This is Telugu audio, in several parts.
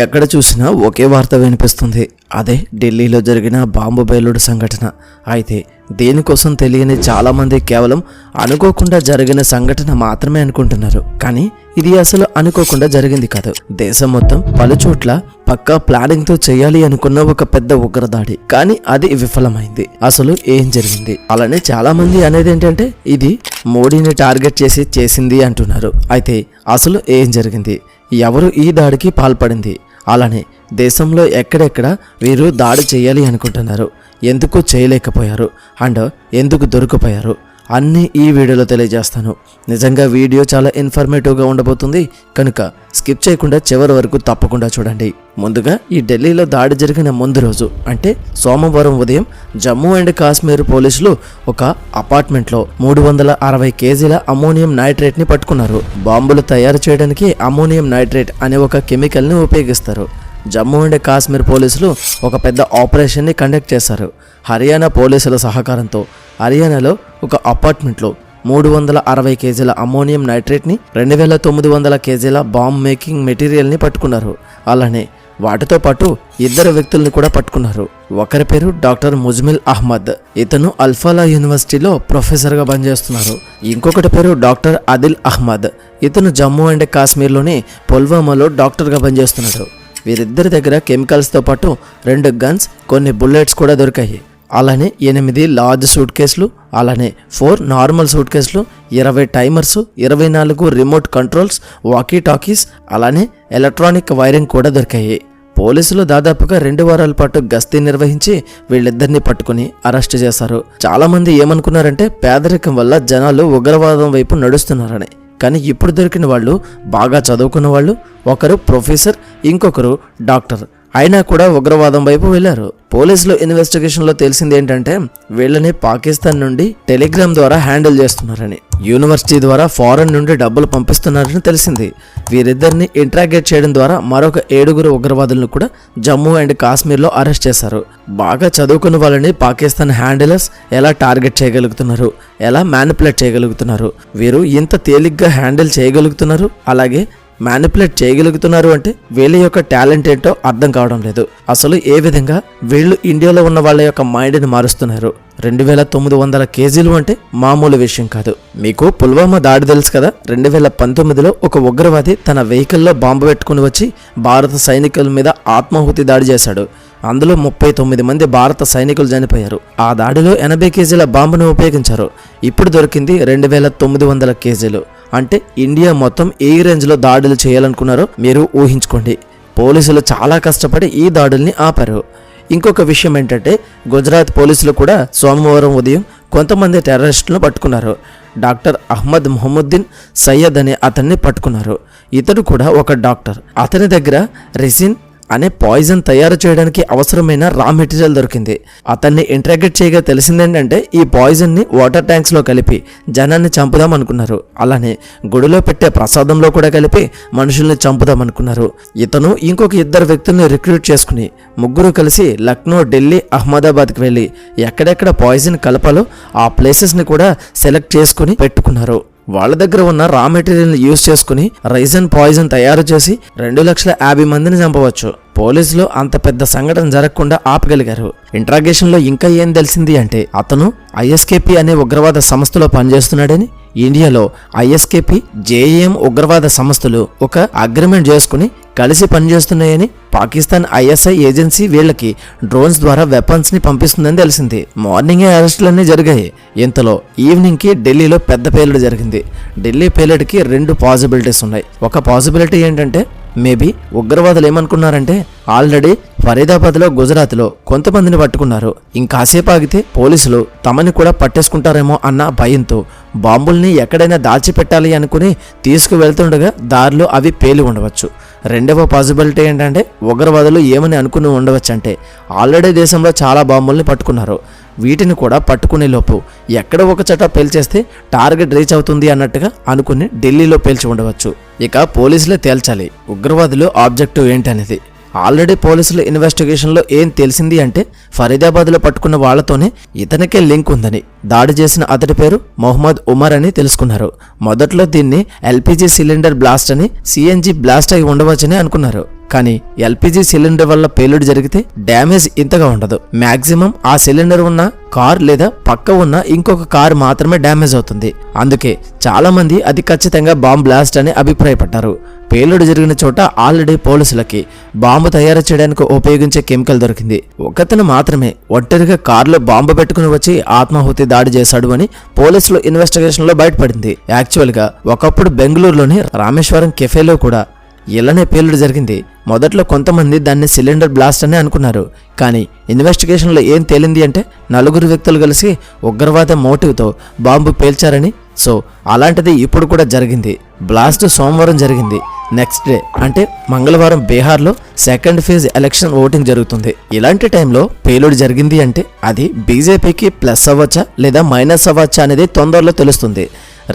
ఎక్కడ చూసినా ఒకే వార్త వినిపిస్తుంది. అదే ఢిల్లీలో జరిగిన బాంబు బయలుడు సంఘటన. అయితే దేనికోసం తెలియని చాలామంది కేవలం అనుకోకుండా జరిగిన సంఘటన మాత్రమే అనుకుంటున్నారు. కానీ ఇది అసలు అనుకోకుండా జరిగింది కాదు. దేశం మొత్తం పలుచోట్ల పక్కా ప్లానింగ్తో చేయాలి అనుకున్న ఒక పెద్ద ఉగ్రదాడి. కానీ అది విఫలమైంది. అసలు ఏం జరిగింది? అలానే చాలా మంది అనేది ఏంటంటే ఇది మోడీని టార్గెట్ చేసి చేసింది అంటున్నారు. అయితే అసలు ఏం జరిగింది? ఎవరు ఈ దాడికి పాల్పడింది? అలానే దేశంలో ఎక్కడెక్కడ వీరు దాడి చేయాలి అనుకుంటున్నారు? ఎందుకు చేయలేకపోయారు? అండ్ ఎందుకు దొరికిపోయారు? అన్నీ ఈ వీడియోలో తెలియజేస్తాను. నిజంగా వీడియో చాలా ఇన్ఫర్మేటివ్గా ఉండబోతుంది. కనుక స్కిప్ చేయకుండా చివరి వరకు తప్పకుండా చూడండి. ముందుగా ఈ ఢిల్లీలో దాడి జరిగిన ముందు రోజు అంటే సోమవారం ఉదయం జమ్మూ అండ్ కాశ్మీర్ పోలీసులు ఒక అపార్ట్మెంట్లో మూడు వందల అరవై కేజీల అమోనియం నైట్రేట్ని పట్టుకున్నారు. బాంబులు తయారు చేయడానికి అమోనియం నైట్రేట్ అనే ఒక కెమికల్ని ఉపయోగిస్తారు. జమ్మూ అండ్ కాశ్మీర్ పోలీసులు ఒక పెద్ద ఆపరేషన్ని కండక్ట్ చేశారు. హర్యానా పోలీసుల సహకారంతో. హర్యానాలో ఒక అపార్ట్మెంట్లో మూడు వందల అరవై కేజీల అమోనియం నైట్రేట్ని రెండు వేల తొమ్మిది వందల కేజీల బాంబ్ మేకింగ్ మెటీరియల్ని పట్టుకున్నారు. అలానే వాటితో పాటు ఇద్దరు వ్యక్తుల్ని కూడా పట్టుకున్నారు. ఒకరి పేరు డాక్టర్ ముజ్మిల్ అహ్మద్. ఇతను అల్ఫాలా యూనివర్సిటీలో ప్రొఫెసర్గా పనిచేస్తున్నారు. ఇంకొకటి పేరు డాక్టర్ అదిల్ అహ్మద్. ఇతను జమ్మూ అండ్ కాశ్మీర్లోని పుల్వామాలో డాక్టర్గా పనిచేస్తున్నాడు. వీరిద్దరి దగ్గర కెమికల్స్తో పాటు రెండు గన్స్ కొన్ని బుల్లెట్స్ కూడా దొరికాయి. అలానే ఎనిమిది లార్జ్ సూట్ కేసులు అలానే ఫోర్ నార్మల్ సూట్ కేసులు ఇరవై టైమర్స్ ఇరవై నాలుగు రిమోట్ కంట్రోల్స్ వాకీ టాకీస్ అలానే ఎలక్ట్రానిక్ వైరింగ్ కూడా దొరికాయి. పోలీసులు దాదాపుగా రెండు వారాల పాటు గస్తీ నిర్వహించి వీళ్ళిద్దరిని పట్టుకుని అరెస్ట్ చేశారు. చాలా మంది ఏమనుకున్నారంటే పేదరికం వల్ల జనాలు ఉగ్రవాదం వైపు నడుస్తున్నారని. కానీ ఇప్పుడు దొరికిన వాళ్ళు బాగా చదువుకున్న వాళ్ళు ఒకరు ప్రొఫెసర్ ఇంకొకరు డాక్టర్. అయినా కూడా ఉగ్రవాదం వైపు వెళ్ళారు పోలీసులు ఇన్వెస్టిగేషన్లో తెలిసింది ఏంటంటే వీళ్ళని పాకిస్తాన్ నుండి టెలిగ్రామ్ ద్వారా హ్యాండిల్ చేస్తున్నారని యూనివర్సిటీ ద్వారా ఫారెన్ నుండి డబ్బులు పంపిస్తున్నారని తెలిసింది. వీరిద్దరిని ఇంట్రాగేట్ చేయడం ద్వారా మరొక ఏడుగురు ఉగ్రవాదులను కూడా జమ్మూ అండ్ కాశ్మీర్లో అరెస్ట్ చేశారు. బాగా చదువుకున్న వాళ్ళని పాకిస్తాన్ హ్యాండిలర్స్ ఎలా టార్గెట్ చేయగలుగుతున్నారు? ఎలా మ్యానిపులేట్ చేయగలుగుతున్నారు? వీరు ఇంత తేలిగ్గా హ్యాండిల్ చేయగలుగుతున్నారు? అలాగే మ్యానిపులేట్ చేయగలుగుతున్నారు అంటే వీళ్ళ యొక్క టాలెంట్ ఏంటో అర్థం కావడం లేదు. అసలు ఏ విధంగా వీళ్ళు ఇండియాలో ఉన్న వాళ్ళ యొక్క మైండ్ని మారుస్తున్నారు? రెండు వేల తొమ్మిది వందల కేజీలు అంటే మామూలు విషయం కాదు. మీకు పుల్వామా దాడి తెలుసు కదా? రెండు వేల పంతొమ్మిదిలో ఒక ఉగ్రవాది తన వెహికల్లో బాంబు పెట్టుకుని వచ్చి భారత సైనికుల మీద ఆత్మాహుతి దాడి చేశాడు. అందులో ముప్పై తొమ్మిది మంది భారత సైనికులు చనిపోయారు. ఆ దాడిలో ఎనభై కేజీల బాంబును ఉపయోగించారు. ఇప్పుడు దొరికింది రెండు వేల తొమ్మిది వందల కేజీలు. అంటే ఇండియా మొత్తం ఏ రేంజ్లో దాడులు చేయాలనుకున్నారో మీరు ఊహించుకోండి. పోలీసులు చాలా కష్టపడి ఈ దాడుల్ని ఆపారు. ఇంకొక విషయం ఏంటంటే గుజరాత్ పోలీసులు కూడా సోమవారం ఉదయం కొంతమంది టెర్రరిస్టులను పట్టుకున్నారు. డాక్టర్ అహ్మద్ మొహమ్ముద్దీన్ సయ్యద్ అనే అతన్ని పట్టుకున్నారు. ఇతడు కూడా ఒక డాక్టర్. అతని దగ్గర రెసిన్ అనే పాయిజన్ తయారు చేయడానికి అవసరమైన రా మెటీరియల్ దొరికింది. అతన్ని ఇంట్రాగేట్ చేయగా తెలిసిందేంటంటే ఈ పాయిజన్ని వాటర్ ట్యాంక్స్లో కలిపి జనాన్ని చంపుదాం అనుకున్నారు. అలానే గుడిలో పెట్టే ప్రసాదంలో కూడా కలిపి మనుషుల్ని చంపుదాం అనుకున్నారు. ఇతను ఇంకొక ఇద్దరు వ్యక్తుల్ని రిక్రూట్ చేసుకుని ముగ్గురు కలిసి లక్నో ఢిల్లీ అహ్మదాబాద్కి వెళ్ళి ఎక్కడెక్కడ పాయిజన్ కలపాలో ఆ ప్లేసెస్ని కూడా సెలెక్ట్ చేసుకుని పెట్టుకున్నారు. వాళ్ళ దగ్గర ఉన్న రా మెటీరియల్ని యూజ్ చేసుకుని రైజన్ పాయిజన్ తయారు చేసి రెండు లక్షల యాభై మందిని చంపవచ్చు. పోలీసులు అంత పెద్ద సంఘటన జరగకుండా ఆపగలిగారు. ఇంట్రాగేషన్లో ఇంకా ఏం తెలిసింది అంటే అతను ఐఎస్కేపీ అనే ఉగ్రవాద సంస్థలో పనిచేస్తున్నాడని ఇండియాలో ఐఎస్కేపీ జేఏఎం ఉగ్రవాద సంస్థలు ఒక అగ్రిమెంట్ చేసుకుని కలిసి పనిచేస్తున్నాయని పాకిస్తాన్ ఐఎస్ఐ ఏజెన్సీ వీళ్ళకి డ్రోన్స్ ద్వారా వెపన్స్ని పంపిస్తుందని తెలిసింది. మార్నింగే అరెస్టులన్నీ జరిగాయి. ఇంతలో ఈవినింగ్కి ఢిల్లీలో పెద్ద పేలుడు జరిగింది. ఢిల్లీ పేలుడికి రెండు పాసిబిలిటీస్ ఉన్నాయి. ఒక పాసిబిలిటీ ఏంటంటే మేబీ ఉగ్రవాదులు ఏమనుకున్నారంటే ఆల్రెడీ ఫరీదాబాద్లో గుజరాత్లో కొంతమందిని పట్టుకున్నారు. ఇంకాసేపు ఆగితే పోలీసులు తమని కూడా పట్టేసుకుంటారేమో అన్న భయంతో బాంబుల్ని ఎక్కడైనా దాచిపెట్టాలి అనుకుని తీసుకువెళ్తుండగా దారిలో అవి పేలి ఉండవచ్చు. రెండవ పాసిబిలిటీ ఏంటంటే ఉగ్రవాదులు ఏమని అనుకుని ఉండవచ్చంటే ఆల్రెడీ దేశంలో చాలా బాంబుల్ని పట్టుకున్నారు. వీటిని కూడా పట్టుకునే లోపు ఎక్కడ ఒక చట పేల్చేస్తే టార్గెట్ రీచ్ అవుతుంది అన్నట్టుగా అనుకుని ఢిల్లీలో పేల్చి ఉండవచ్చు. ఇక పోలీసులే తేల్చాలి. ఉగ్రవాదులు ఆబ్జెక్టివ్ ఏంటనేది. ఆల్రెడీ పోలీసుల ఇన్వెస్టిగేషన్లో ఏం తెలిసింది అంటే ఫరీదాబాద్లో పట్టుకున్న వాళ్ళతోనే ఇతనికే లింక్ ఉందని. దాడి చేసిన అతడి పేరు మొహమ్మద్ ఉమర్ అని తెలుసుకున్నారు. మొదట్లో దీన్ని ఎల్పిజి సిలిండర్ బ్లాస్ట్ అని సిఎన్జి బ్లాస్ట్ అయి ఉండవచ్చని అనుకున్నారు. కానీ ఎల్పిజి సిలిండర్ వల్ల పేలుడు జరిగితే డ్యామేజ్ ఇంతగా ఉండదు. మాక్సిమం ఆ సిలిండర్ ఉన్న కార్ లేదా పక్క ఉన్న ఇంకొక కార్ మాత్రమే డ్యామేజ్ అవుతుంది. అందుకే చాలా మంది అది ఖచ్చితంగా బాంబ్ బ్లాస్ట్ అని అభిప్రాయపడ్డారు. పేలుడు జరిగిన చోట ఆల్రెడీ పోలీసులకి బాంబు తయారు చేయడానికి ఉపయోగించే కెమికల్ దొరికింది. ఒకతను మాత్రమే ఒంటరిగా కారులో బాంబు పెట్టుకుని వచ్చి ఆత్మాహుతి దాడి చేశాడు అని పోలీసులు ఇన్వెస్టిగేషన్లో బయటపడింది. యాక్చువల్గా ఒకప్పుడు బెంగళూరులోని రామేశ్వరం కెఫేలో కూడా ఇలానే పేలుడు జరిగింది. మొదట్లో కొంతమంది దాన్ని సిలిండర్ బ్లాస్ట్ అని అనుకున్నారు. కానీ ఇన్వెస్టిగేషన్లో ఏం తేలింది అంటే నలుగురు వ్యక్తులు కలిసి ఉగ్రవాద మోటివ్తో బాంబు పేల్చారని. సో అలాంటిది ఇప్పుడు కూడా జరిగింది. బ్లాస్ట్ సోమవారం జరిగింది. నెక్స్ట్ డే అంటే మంగళవారం బీహార్లో సెకండ్ ఫేజ్ ఎలక్షన్ ఓటింగ్ జరుగుతుంది. ఇలాంటి టైంలో పేలుడు జరిగింది అంటే అది బీజేపీకి ప్లస్ అవ్వచ్చా లేదా మైనస్ అవ్వచ్చా అనేది తొందరలో తెలుస్తుంది.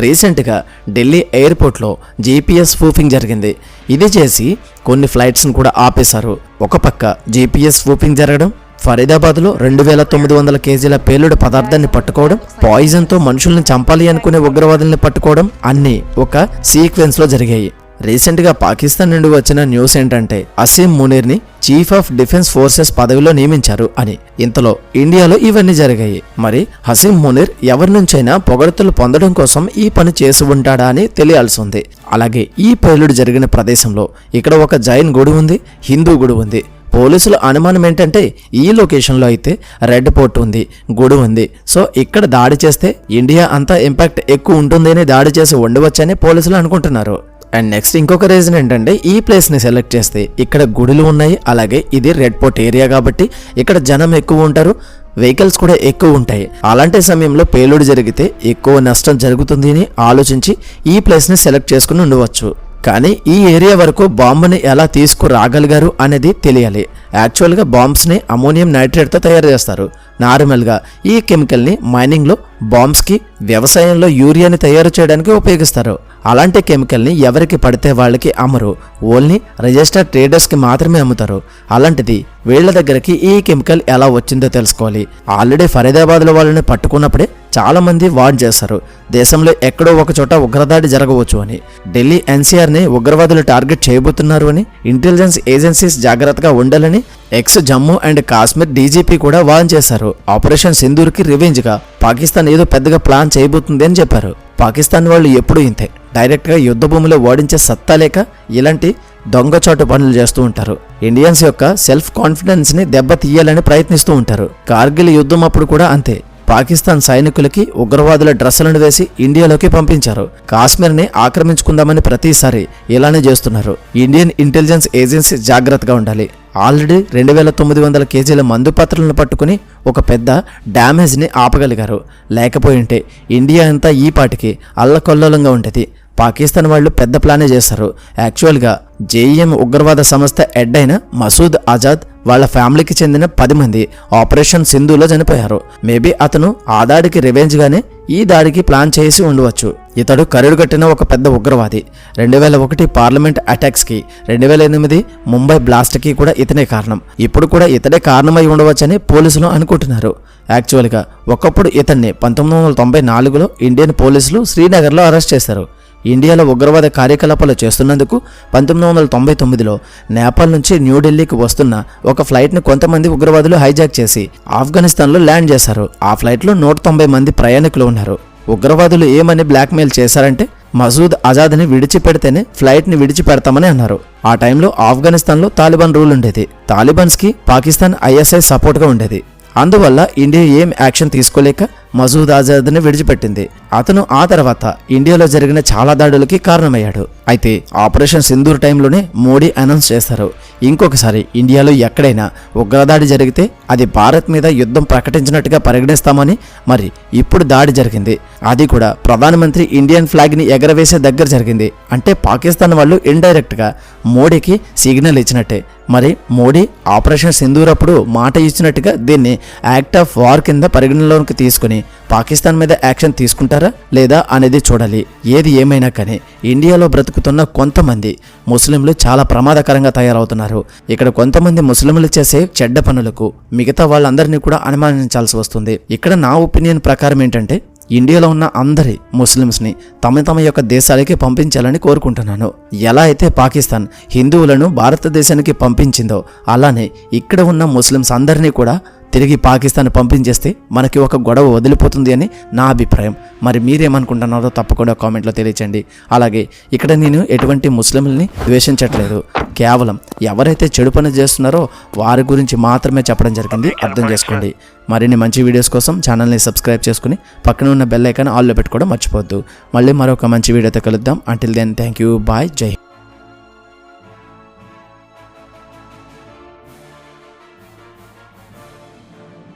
రీసెంట్గా ఢిల్లీ ఎయిర్పోర్ట్లో జీపీఎస్ స్ఫూఫింగ్ జరిగింది. ఇది చేసి కొన్ని ఫ్లైట్స్ను కూడా ఆపేశారు. ఒక పక్క జీపీఎస్ స్ఫూఫింగ్ జరగడం ఫరీదాబాద్లో రెండు వేల తొమ్మిది వందల కేజీల పేలుడు పదార్థాన్ని పట్టుకోవడం పాయిజన్తో మనుషుల్ని చంపాలి అనుకునే ఉగ్రవాదుల్ని పట్టుకోవడం అన్నీ ఒక సీక్వెన్స్లో జరిగాయి. రీసెంట్గా పాకిస్తాన్ నుండి వచ్చిన న్యూస్ ఏంటంటే అసీం మునీర్ని చీఫ్ ఆఫ్ డిఫెన్స్ ఫోర్సెస్ పదవిలో నియమించారు అని. ఇంతలో ఇండియాలో ఇవన్నీ జరిగాయి. మరి హసీం మునీర్ ఎవరి నుంచైనా పొగడతలు పొందడం కోసం ఈ పని చేసి ఉంటాడా అని తెలియాల్సి ఉంది. అలాగే ఈ పేలుడు జరిగిన ప్రదేశంలో ఇక్కడ ఒక జైన్ గుడి ఉంది హిందూ గుడి ఉంది. పోలీసుల అనుమానం ఏంటంటే ఈ లొకేషన్లో అయితే రెడ్ పోర్ట్ ఉంది గుడి ఉంది. సో ఇక్కడ దాడి చేస్తే ఇండియా అంతా ఇంపాక్ట్ ఎక్కువ ఉంటుందని దాడి చేసి ఉండవచ్చని పోలీసులు అనుకుంటున్నారు. అండ్ నెక్స్ట్ ఇంకొక రీజన్ ఏంటంటే ఈ ప్లేస్ని సెలెక్ట్ చేస్తే ఇక్కడ గుడులు ఉన్నాయి అలాగే ఇది రెడ్ పోర్ట్ ఏరియా కాబట్టి ఇక్కడ జనం ఎక్కువ ఉంటారు వెహికల్స్ కూడా ఎక్కువ ఉంటాయి. అలాంటి సమయంలో పేలుడు జరిగితే ఎక్కువ నష్టం జరుగుతుంది అని ఆలోచించి ఈ ప్లేస్ని సెలెక్ట్ చేసుకుని ఉండవచ్చు. కానీ ఈ ఏరియా వరకు బాంబుని ఎలా తీసుకురాగలిగారు అనేది తెలియాలి. యాక్చువల్గా బాంబ్స్ని అమోనియం నైట్రేట్తో తయారు చేస్తారు. నార్మల్గా ఈ కెమికల్ని మైనింగ్లో బాంబ్స్కి వ్యవసాయంలో యూరియాని తయారు చేయడానికి ఉపయోగిస్తారు. అలాంటి కెమికల్ని ఎవరికి పడితే వాళ్ళకి అమ్మరు. ఓన్లీ రిజిస్టర్డ్ ట్రేడర్స్కి మాత్రమే అమ్ముతారు. అలాంటిది వీళ్ళ దగ్గరికి ఈ కెమికల్ ఎలా వచ్చిందో తెలుసుకోవాలి. ఆల్రెడీ ఫరీదాబాద్లో వాళ్ళని పట్టుకున్నప్పుడే చాలా మంది వార్న్ చేస్తారు దేశంలో ఎక్కడో ఒక చోట ఉగ్రదాడి జరగవచ్చు అని. ఢిల్లీ ఎన్సీఆర్ని ఉగ్రవాదులు టార్గెట్ చేయబోతున్నారు అని ఇంటెలిజెన్స్ ఏజెన్సీస్ జాగ్రత్తగా ఉండాలని ex Jammu and Kashmir DGP కూడా వార్న్ చేశారు. ఆపరేషన్ సింధూర్కి రివెంజ్గా పాకిస్తాన్ ఏదో పెద్దగా ప్లాన్ చేయబోతుంది అని చెప్పారు. పాకిస్తాన్ వాళ్ళు ఎప్పుడూ ఇంతే. డైరెక్ట్గా యుద్ధ భూమిలో ఓడించే సత్తా లేక ఇలాంటి దొంగచోటు పనులు చేస్తూ ఉంటారు. ఇండియన్స్ యొక్క సెల్ఫ్ కాన్ఫిడెన్స్ని దెబ్బతీయాలని ప్రయత్నిస్తూ ఉంటారు. కార్గిల్ యుద్ధం అప్పుడు కూడా అంతే. పాకిస్తాన్ సైనికులకి ఉగ్రవాదుల డ్రెస్సులను వేసి ఇండియాలోకి పంపించారు. కాశ్మీర్ని ఆక్రమించుకుందామని ప్రతిసారి ఇలానే చేస్తున్నారు. ఇండియన్ ఇంటెలిజెన్స్ ఏజెన్సీ జాగ్రత్తగా ఉండాలి. ఆల్రెడీ రెండు వేల తొమ్మిది వందల కేజీల మందు పాత్రలను పట్టుకుని ఒక పెద్ద డ్యామేజ్ని ఆపగలిగారు. లేకపోయింటే ఇండియా అంతా ఈ పాటికి అల్లకొల్లోలంగా ఉండేది. పాకిస్తాన్ వాళ్ళు పెద్ద ప్లానే చేశారు యాక్చువల్గా జేఈఎం ఉగ్రవాద సంస్థ హెడ్ అయిన మసూద్ ఆజాద్ వాళ్ళ ఫ్యామిలీకి చెందిన పది మంది ఆపరేషన్ సింధులో చనిపోయారు. మేబీ అతను ఆ దాడికి రివెంజ్గానే ఈ దాడికి ప్లాన్ చేసి ఉండవచ్చు. ఇతడు కరుడు కట్టిన ఒక పెద్ద ఉగ్రవాది. రెండు వేల ఒకటి పార్లమెంట్ అటాక్స్కి రెండు వేల ఎనిమిది ముంబై బ్లాస్ట్కి కూడా ఇతనే కారణం. ఇప్పుడు కూడా ఇతడే కారణమై ఉండవచ్చని పోలీసులు అనుకుంటున్నారు. యాక్చువల్గా ఒకప్పుడు ఇతన్ని పంతొమ్మిది వందల తొంభై నాలుగులో ఇండియన్ పోలీసులు శ్రీనగర్లో అరెస్ట్ చేశారు. ఇండియాలో ఉగ్రవాద కార్యకలాపాలు చేస్తున్నందుకు పంతొమ్మిది వందల తొంభై తొమ్మిదిలో నేపాల్ నుంచి న్యూఢిల్లీకి వస్తున్న ఒక ఫ్లైట్ను కొంతమంది ఉగ్రవాదులు హైజాక్ చేసి ఆఫ్ఘనిస్తాన్లో ల్యాండ్ చేశారు. ఆ ఫ్లైట్లో నూట తొంభై మంది ప్రయాణికులు ఉన్నారు. ఉగ్రవాదులు ఏమని బ్లాక్మెయిల్ చేశారంటే మసూద్ ఆజాద్ని విడిచిపెడితేనే ఫ్లైట్ని విడిచిపెడతామని అన్నారు. ఆ టైంలో ఆఫ్ఘనిస్తాన్లో తాలిబాన్ రూల్ ఉండేది. తాలిబాన్స్కి పాకిస్తాన్ ఐఎస్ఐ సపోర్ట్గా ఉండేది. అందువల్ల ఇండియా ఏం యాక్షన్ తీసుకోలేక మసూద్ ఆజాద్ని విడిచిపెట్టింది. అతను ఆ తర్వాత ఇండియాలో జరిగిన చాలా దాడులకి కారణమయ్యాడు. అయితే ఆపరేషన్ సింధూర్ టైంలోనే మోడీ అనౌన్స్ చేశారు. ఇంకొకసారి ఇండియాలో ఎక్కడైనా ఉగ్రదాడి జరిగితే అది భారత్ మీద యుద్ధం ప్రకటించినట్టుగా పరిగణిస్తామని మరి ఇప్పుడు దాడి జరిగింది. అది కూడా ప్రధానమంత్రి ఇండియన్ ఫ్లాగ్ని ఎగరవేసే దగ్గర జరిగింది. అంటే పాకిస్తాన్ వాళ్ళు ఇండైరెక్ట్గా మోడీకి సిగ్నల్ ఇచ్చినట్టే. మరి మోడీ ఆపరేషన్ సింధూర్ అప్పుడు మాట ఇచ్చినట్టుగా దీన్ని యాక్ట్ ఆఫ్ వార్ కింద పరిగణనలోకి తీసుకుని పాకిస్తాన్ మీద యాక్షన్ తీసుకుంటారా లేదా అనేది చూడాలి. ఏది ఏమైనా కానీ ఇండియాలో బ్రతుకుతున్న కొంతమంది ముస్లింలు చాలా ప్రమాదకరంగా తయారవుతున్నారు. ఇక్కడ కొంతమంది ముస్లింలు చేసే చెడ్డ పనులకు మిగతా వాళ్ళందరినీ కూడా అనుమానించాల్సి వస్తుంది. ఇక్కడ నా ఒపీనియన్ ప్రకారం ఏంటంటే ఇండియాలో ఉన్న అందరి ముస్లిమ్స్ని తమ తమ యొక్క దేశాలకి పంపించాలని కోరుకుంటున్నాను. ఎలా అయితే పాకిస్తాన్ హిందువులను భారతదేశానికి పంపించిందో అలానే ఇక్కడ ఉన్న ముస్లిమ్స్ అందరినీ కూడా తిరిగి పాకిస్తాన్ పంపించేస్తే మనకి ఒక గొడవ వదిలిపోతుంది అని నా అభిప్రాయం. మరి మీరేమనుకుంటున్నారో తప్పకుండా కామెంట్లో తెలియచండి అలాగే ఇక్కడ నేను ఎటువంటి ముస్లింలని ద్వేషించట్లేదు. కేవలం ఎవరైతే చెడు పని చేస్తున్నారో వారి గురించి మాత్రమే చెప్పడం జరిగింది. అర్థం చేసుకోండి. మరిన్ని మంచి వీడియోస్ కోసం ఛానల్ని సబ్స్క్రైబ్ చేసుకుని పక్కన ఉన్న బెల్ ఐకాన్ ఆల్లో పెట్టుకోవడం మర్చిపోవద్దు. మళ్ళీ మరొక మంచి వీడియోతో కలుద్దాం. Until then thank you bye జై